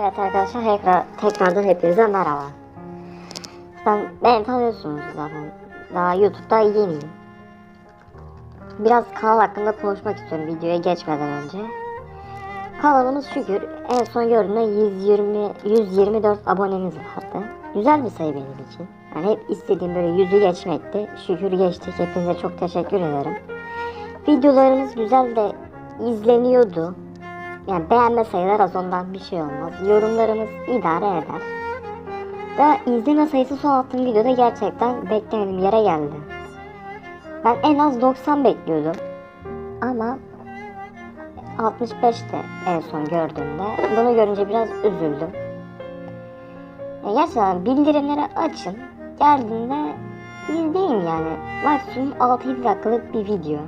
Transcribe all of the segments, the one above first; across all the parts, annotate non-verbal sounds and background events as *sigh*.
Evet arkadaşlar tekrar, tekrardan hepinize merhaba. Ben, beni tanıyorsunuz zaten. Daha YouTube'da yeniyim. Biraz kanal hakkında konuşmak istiyorum videoya geçmeden önce. Kanalımız şükür en son gördüğümde 120 124 abonemiz vardı. Güzel bir sayı benim için. Yani hep istediğim böyle yüzü geçmekti. Şükür geçtik. Hepinize çok teşekkür ederim. Videolarımız güzel de izleniyordu. Yani beğenme sayılar az ondan bir şey olmaz. Yorumlarımız idare eder. Ve izleme sayısı son attığım videoda gerçekten beklemediğim yere geldi. Ben en az 90 bekliyordum. Ama 65'te en son gördüğümde. Bunu görünce biraz üzüldüm. Ya gerçekten bildirimleri açın. Geldiğinde izleyin yani. Maksimum 6-7 dakikalık bir video.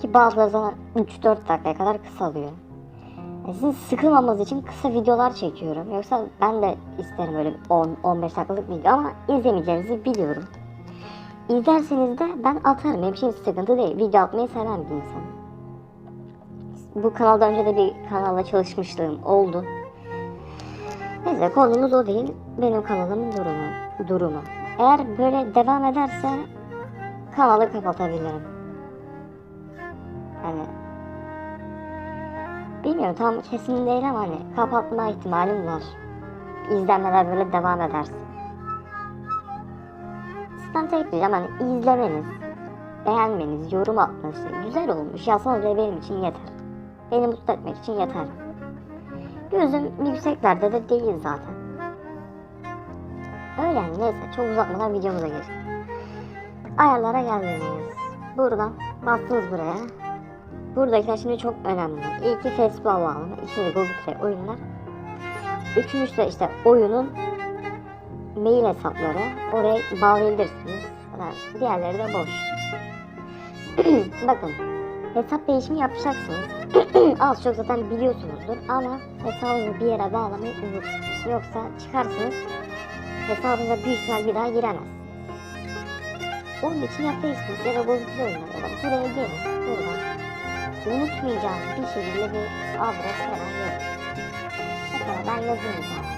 Ki bazıları zaman 3-4 dakikaya kadar kısalıyor. Sizin sıkılmamanız için kısa videolar çekiyorum. Yoksa ben de isterim öyle 10-15 dakikalık video ama izlemeyeceğinizi biliyorum. İzlerseniz de ben atarım. Benim için sıkıntı değil. Video atmayı seven bir insanım. Bu kanalda önce de bir kanalla çalışmışlığım oldu. Neyse konumuz o değil. Benim kanalımın durumu. durumu. Eğer böyle devam ederse kanalı kapatabilirim. Yani bilmiyorum tam kesin değil ama hani kapatma ihtimalim var. İzlenmeler böyle devam ederse. Sizden tek hani izlemeniz, beğenmeniz, yorum atmanız güzel olmuş yazsanız bile benim için yeter. Beni mutlu etmek için yeter. Gözüm yükseklerde de değil zaten. Öyle yani neyse çok uzatmadan videomuza geçelim. Ayarlara geldiniz. Buradan bastınız buraya. Buradakiler şimdi çok önemli. İlki Facebook'a bağlama, ikinci Google Play oyunlar. Üçüncüsü de işte oyunun mail hesapları. Oraya bağlayabilirsiniz. Yani diğerleri de boş. *clears throat* Bakın hesap değişimi yapacaksınız. *clears throat* Az çok zaten biliyorsunuzdur ama hesabınızı bir yere bağlamayı unutmayın. Yoksa çıkarsınız hesabınıza büyük ihtimal bir daha giremez. Onun için ya Facebook ya da Google Play oyunları ya da buraya gelin buradan unutmayacağım bir şekilde bir adres falan yazın. Mesela ben yazayım tane.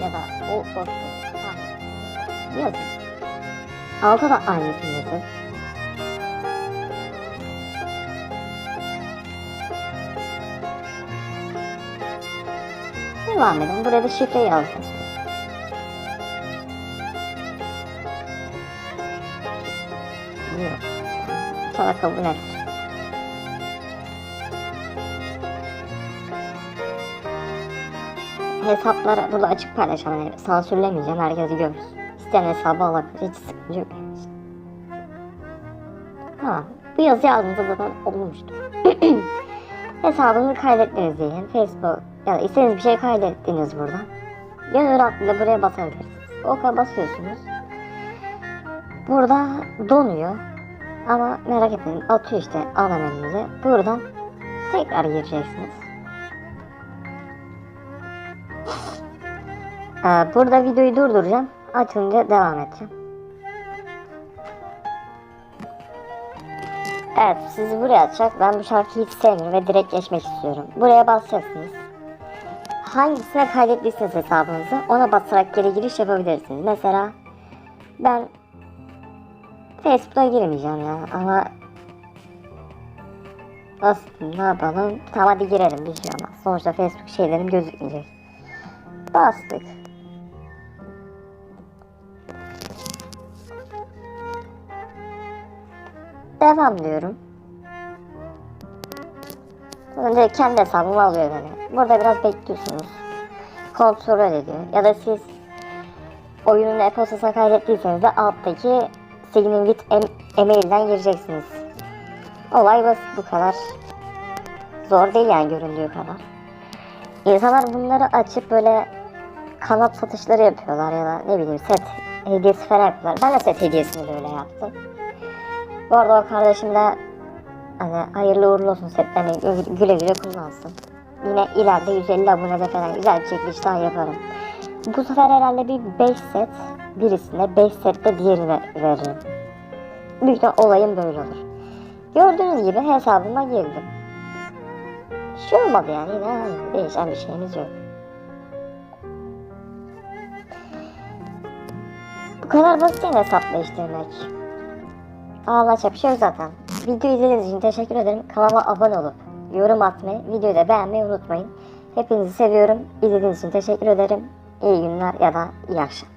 Ya o boş Yazın. Alta da aynısını yazın. Devam edin. Buraya da şifre yazdınız. Kabul et. Hesapları burada açık paylaşalım. Yani sansürlemeyeceğim. Herkes görsün. İsteyen hesabı alabilir. Hiç sıkıntı yok. Tamam. Bu yazı yazdığınızda zaten olmuştur. *clears throat* Hesabınızı kaydettiniz diyelim. Facebook ya da istediğiniz bir şey kaydettiniz buradan. Gönül rahatlığıyla buraya basabilirsiniz. Oka basıyorsunuz. Burada donuyor. Ama merak etmeyin atıyor işte ana menümüze. Buradan tekrar gireceksiniz. Ee, burada videoyu durduracağım. Açınca devam edeceğim. Evet sizi buraya atacak. Ben bu şarkıyı hiç sevmiyorum ve direkt geçmek istiyorum. Buraya basacaksınız. Hangisine kaydettiyseniz hesabınızı ona basarak geri giriş yapabilirsiniz. Mesela ben Facebook'a girmeyeceğim ya ama Bastım ne yapalım? Tamam hadi girelim bir şey olmaz. Sonuçta Facebook şeylerim gözükmeyecek. Bastık. Devam diyorum. Önce kendi hesabımı alıyor beni. Burada biraz bekliyorsunuz. Kontrol ediyor. Ya da siz oyunun e-postasına kaydettiyseniz de alttaki sign with em- email'den gireceksiniz. Olay basit bu kadar. Zor değil yani göründüğü kadar. İnsanlar bunları açıp böyle kanat satışları yapıyorlar ya da ne bileyim set hediyesi falan yapıyorlar. Ben de set hediyesini de öyle yaptım. Bu arada o kardeşim de hani hayırlı uğurlu olsun setlerini güle güle kullansın. Yine ileride 150 abonede falan güzel bir çekiliş daha yaparım. Bu sefer herhalde bir 5 set birisine 5 set de diğerine veririm. büyük ihtimal olayım böyle olur. Gördüğünüz gibi hesabıma girdim. Şey olmadı yani yine aynı değişen bir şeyimiz yok. Bu kadar basit yani hesap değiştirmek. Şey yok zaten. Video izlediğiniz için teşekkür ederim. Kanalıma abone olup yorum atmayı, videoyu da beğenmeyi unutmayın. Hepinizi seviyorum. İzlediğiniz için teşekkür ederim. İyi günler ya da iyi akşam.